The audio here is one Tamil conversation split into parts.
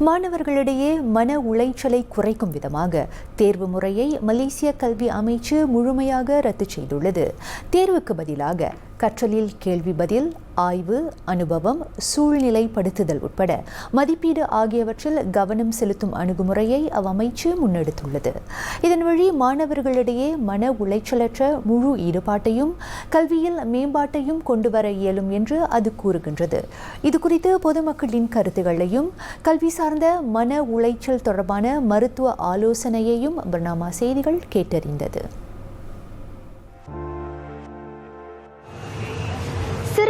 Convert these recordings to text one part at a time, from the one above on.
மாணவர்களிடையே மன உளைச்சலை குறைக்கும் விதமாக தேர்வு முறையை மலேசிய கல்வி அமைச்சு முழுமையாக ரத்து செய்துள்ளது. தேர்வுக்கு பதிலாக கற்றலில் கேள்வி பதில் ஆய்வு அனுபவம் சூழ்நிலைப்படுத்துதல் உட்பட மதிப்பீடு ஆகியவற்றில் கவனம் செலுத்தும் அணுகுமுறையை அவ்வமைச்சு முன்னெடுத்துள்ளது. இதன் வழி மாணவர்களிடையே மன உளைச்சலற்ற முழு ஈடுபாட்டையும் கல்வியில் மேம்பாட்டையும் கொண்டு வர இயலும் என்று அது கூறுகின்றது. இது குறித்து பொதுமக்களின் கருத்துகளையும் கல்வி சார்ந்த மன உளைச்சல் தொடர்பான மருத்துவ ஆலோசனையையும் பர்னாமா செய்திகள் கேட்டறிந்தது.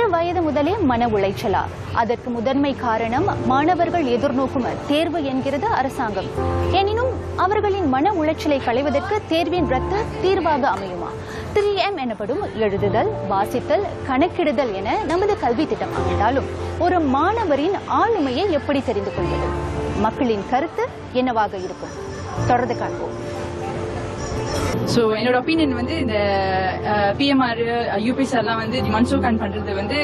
சிறு வயது முதலே மன உளைச்சலா? அதற்கு முதன்மை காரணம் மாணவர்கள் எதிர்நோக்கும் தேர்வு என்கிறது அரசாங்கம். எனினும் அவர்களின் மன உளைச்சலை களைவதற்கு தேர்வின் ரத்து தீர்வாக அமையுமா? த்ரீ எம் எனப்படும் எழுதுதல் வாசித்தல் கணக்கிடுதல் என நமது கல்வி திட்டம் அமைந்தாலும் ஒரு மாணவரின் ஆளுமையை எப்படி தெரிந்து கொள்வது? மக்களின் கருத்து என்னவாக இருக்கும்? தொடர்ந்து காண்போம். ஸோ என்னோட ஒப்பீனியன் வந்து இந்த பிஎம்ஆர் யூபிஎஸ்ஆர்லாம் வந்து மன்சூகான் பண்றது வந்து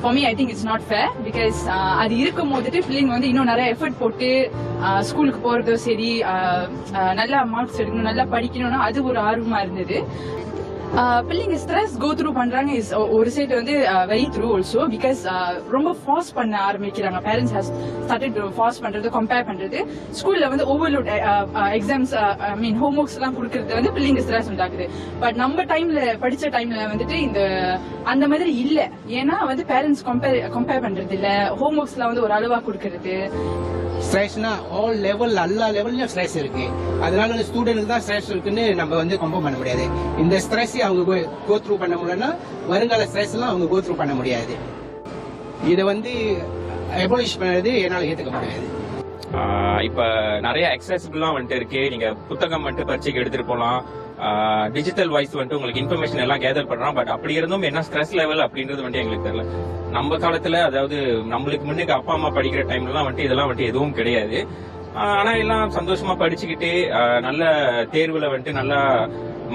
for me I think it's not fair because அது இருக்கும் போதுட்டு பிள்ளைங்க வந்து இன்னும் நிறைய எஃபர்ட் போட்டு ஸ்கூலுக்கு போறதோ சரி நல்லா மார்க்ஸ் எடுக்கணும் நல்லா படிக்கணும்னா அது ஒரு ஆர்வமா இருந்தது. பிள்ளைங்க ஸ்ட்ரெஸ் கோ த்ரூ பண்றாங்க இஸ் ஒரு சைடு வந்து வெரி த்ரூ ஆல்சோ பிகாஸ் ரொம்ப ஃபாஸ் பண்ண ஆரம்பிக்கிறாங்க. பேரண்ட்ஸ் ஹஸ் ஸ்டார்டட் ஃபாஸ் பண்றது கம்பேர் பண்றது. ஸ்கூல்ல வந்து overload exams I mean home works எல்லாம் கொடுக்கறது வந்து பிள்ளைங்க ஸ்ட்ரெஸ் உண்டாக்குது. பட் நம்ம டைம்ல படிச்ச டைம்ல வந்துட்டு இந்த அந்த மாதிரி இல்ல. ஏன்னா வந்து பேரண்ட்ஸ் கம்பேர் கம்பேர் பண்றது இல்ல. ஹோம் ஒர்க்ஸ்லாம் வந்து ஒரு அளவா கொடுக்கறது ஸ்ட்ரெஸ்னா ஆல் லெவல் எல்லா லெவல்லையும் ஸ்ட்ரெஸ் இருக்கு. அதனால ஸ்டூடெண்ட்ஸ் தான் ஸ்ட்ரெஸ் இருக்குன்னு நம்ம வந்து கம்பேர் பண்ண முடியாது. இந்த ஸ்ட்ரெஸ் அவங்க கோ த்ரூ பண்ண முடியலன்னா வருங்கால ஸ்ட்ரெஸ் எல்லாம் அவங்க கோ த்ரூ பண்ண முடியாது. இதை வந்து எபோலிஷ் பண்ணது என்னால் ஏற்றுக்க முடியாது. இப்ப நிறைய அக்சசிபிள்லாம் வந்துட்டு இருக்கு. நீங்க புத்தகம் வந்துட்டு பரீட்சைக்கு எடுத்துட்டு போலாம். டிஜிட்டல் வாய்ஸ் வந்துட்டு உங்களுக்கு இன்ஃபர்மேஷன் எல்லாம் கேதர் பண்றோம் பட் அப்படி இருந்தும் என்ன ஸ்ட்ரெஸ் லெவல் அப்படின்றது வந்துட்டு எங்களுக்கு தெரியல. நம்ம காலத்துல அதாவது நம்மளுக்கு முன்னுக்கு அப்பா அம்மா படிக்கிற டைம்லலாம் வந்துட்டு இதெல்லாம் வந்துட்டு எதுவும் கிடையாது. ஆனா எல்லாம் சந்தோஷமா படிச்சுக்கிட்டு நல்ல தேர்வுல வந்துட்டு நல்லா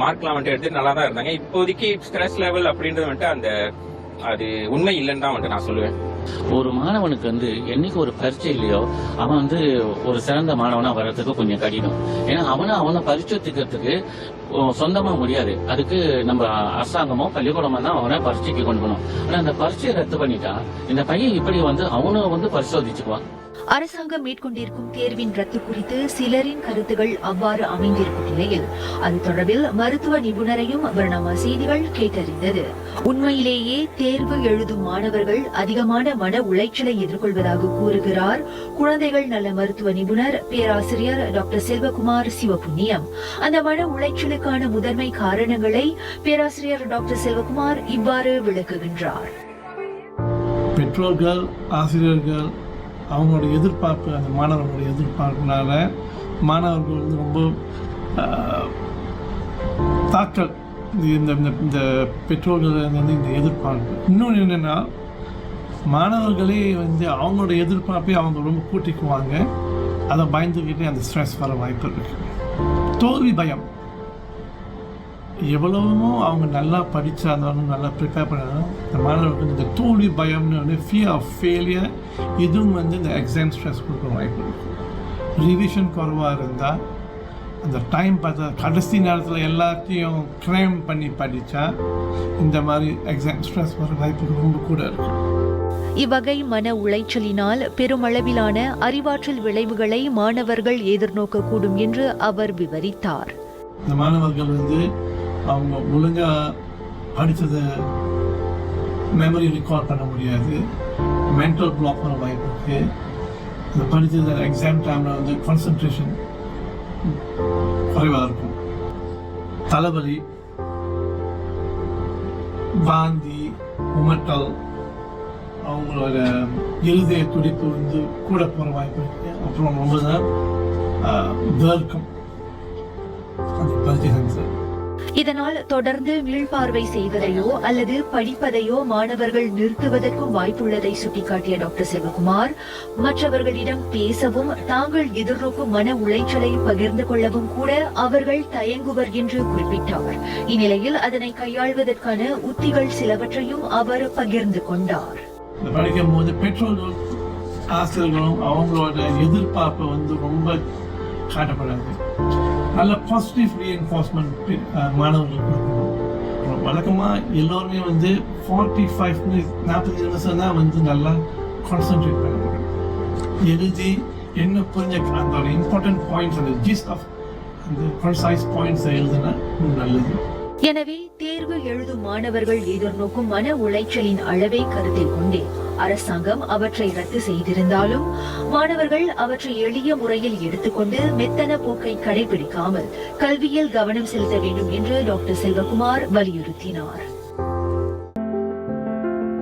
மார்க்லாம் வந்துட்டு எடுத்து நல்லா தான் இருந்தாங்க. இப்போதைக்கு ஸ்ட்ரெஸ் லெவல் அப்படின்றது வந்துட்டு அந்த அது உண்மை இல்லைன்னு தான் வந்துட்டு நான் சொல்லுவேன். ஒரு மாணவனுக்கு வந்து என்னைக்கு ஒரு பரீட்சை இல்லையோ அவன் வந்து ஒரு சிறந்த மாணவனா வர்றதுக்கு கொஞ்சம் கடினம். ஏன்னா அவனை அவனை பரிச்சோதிக்கிறதுக்கு சொந்தமா முடியாது. அதுக்கு நம்ம அரசாங்கமோ பள்ளிக்கூடமோ தான் அவனை பரீட்சைக்கு கொண்டு போகணும். ஆனா அந்த பரீட்சையை ரத்து பண்ணிட்டா இந்த பையன் இப்படி வந்து அவனும் வந்து பரிசோதிச்சுக்குவான். அரசாங்கம் மேற்கொண்டிருக்கும் தேர்வின் ரத்து குறித்து சிலரின் கருத்துகள் அவ்வாறு அமைந்திருக்கும் நிலையில் அது தொடர்பில் மருத்துவ நிபுணரையும் வர்ணமா செய்திகள் கேட்டறிந்தது. உண்மையிலேயே தேர்வு எழுதும் மாணவர்கள் அதிகமான மன உளைச்சலை எதிர்கொள்வதாக கூறுகிறார் குழந்தைகள் நல மருத்துவ நிபுணர் பேராசிரியர் டாக்டர் செல்வகுமார் சிவபுண்ணியம். அந்த மன உளைச்சலுக்கான முதன்மை காரணங்களை பேராசிரியர் டாக்டர் செல்வகுமார் இவ்வாறு விளக்குகின்றார். பெற்றோர்கள் ஆசிரியர்கள் அவங்களோட எதிர்பார்ப்பு அந்த மாணவர்களுடைய எதிர்பார்ப்புனால மாணவர்கள் வந்து ரொம்ப தாக்கல். இந்த இந்த இந்த- இந்த பெற்றோர்கள் வந்து இந்த எதிர்பார்ப்பு. இன்னொன்று என்னென்னா மாணவர்களே வந்து அவங்களோட எதிர்பார்ப்பை அவங்க ரொம்ப கூட்டிக்குவாங்க. அதை பயந்துக்கிட்டே அந்த ஸ்ட்ரெஸ் வர வாய்ப்பு இருக்கு. தோல்வி பயம். எவ்வளவோ அவங்க நல்லா படிச்சா இருந்தாலும் நல்லா ப்ரிப்பேர் பண்ணாலும் இந்த மாணவர்களுக்கு இந்த தோல்வி பயம்னு வந்து ஃபியர் ஆஃப் ஃபெயிலியர் இதுவும் வந்து இந்த எக்ஸாம் ஸ்ட்ரெஸ் கொடுக்க வாய்ப்பு இருக்கு. ரிவிஷன் குறைவாக இருந்தால் அந்த டைம் பார்த்தா கடைசி நேரத்தில் எல்லாத்தையும் க்ரைம் பண்ணி படித்தா இந்த மாதிரி எக்ஸாம் ஸ்ட்ரெஸ் வர வாய்ப்பு ரொம்ப கூட இருக்கு. இவ்வகை மன உளைச்சலினால் பெருமளவிலான அறிவாற்றல் விளைவுகளை மாணவர்கள் எதிர்நோக்கக்கூடும் என்று அவர் விவரித்தார். இந்த மாணவர்கள் வந்து அவங்க ஒழுங்காக படித்ததை மெமரி ரெக்கார்ட் பண்ண முடியாது. மென்டல் பிளாக் பண்ண வாய்ப்பு இருக்கு இந்த படித்தது எக்ஸாம் டைமில் வந்து கான்சன்ட்ரேஷன் குறைவாக இருக்கும். தலைவலி வாந்தி உமட்டல் அவங்களோட இருதய துடிப்பு வந்து கூட போகிற வாய்ப்பு இருக்கு. அப்புறம் ரொம்ப தான் வேர்க்கும் அந்த சார் இதனால் தொடர்ந்து மீள்பார்வை செய்வதையோ அல்லது படிப்பதையோ மாணவர்கள் நிறுத்துவதற்கும் வாய்ப்புள்ளதை சுட்டிக்காட்டிய டாக்டர் செல்வகுமார் மற்றவர்களிடம் பேசவும் தாங்கள் எதிர்நோக்கும் மன உளைச்சலை பகிர்ந்து கொள்ளவும் கூட அவர்கள் தயங்குவர் என்று குறிப்பிட்டார். இந்நிலையில் அதனை கையாள்வதற்கான உத்திகள் சிலவற்றையும் அவர் பகிர்ந்து கொண்டார். படிக்கும் போது பெற்றோர்கள் ஆசிரியர்களும் அவங்களோட எதிர்பார்ப்பு வந்து ரொம்ப காட்டப்படாது. நல்ல பாசிட்டிவ் ரீஎன்ஃபோர்ஸ்மெண்ட் மாணவர்களுக்கு கொடுக்கணும். வழக்கமாக எல்லோருமே வந்து ஃபார்ட்டி ஃபைவ் மினிட்ஸ் நாற்பது நிமிஷம் தான் வந்து நல்லா கான்சென்ட்ரேட் பண்ண எழுதி என்ன புரிஞ்ச அந்த இம்பார்ட்டன்ட் பாயிண்ட்ஸ் அந்த ஜிஸ்ட் ஆஃப் அந்த கன்சைஸ் பாயிண்ட்ஸ் எழுதுனா நல்லது. எனவே தேர்வு எழுதும் மாணவர்கள் எதிர்நோக்கும் மன உளைச்சலின் அளவை கருத்தில் கொண்டே அரசாங்கம் அவற்றை ரத்து செய்திருந்தாலும் மாணவர்கள் அவற்றை எளிய முறையில் எடுத்துக்கொண்டு மெத்தன போக்கை கடைபிடிக்காமல் கல்வியில் கவனம் செலுத்த வேண்டும் என்று டாக்டர் செல்வகுமார் வலியுறுத்தினார்.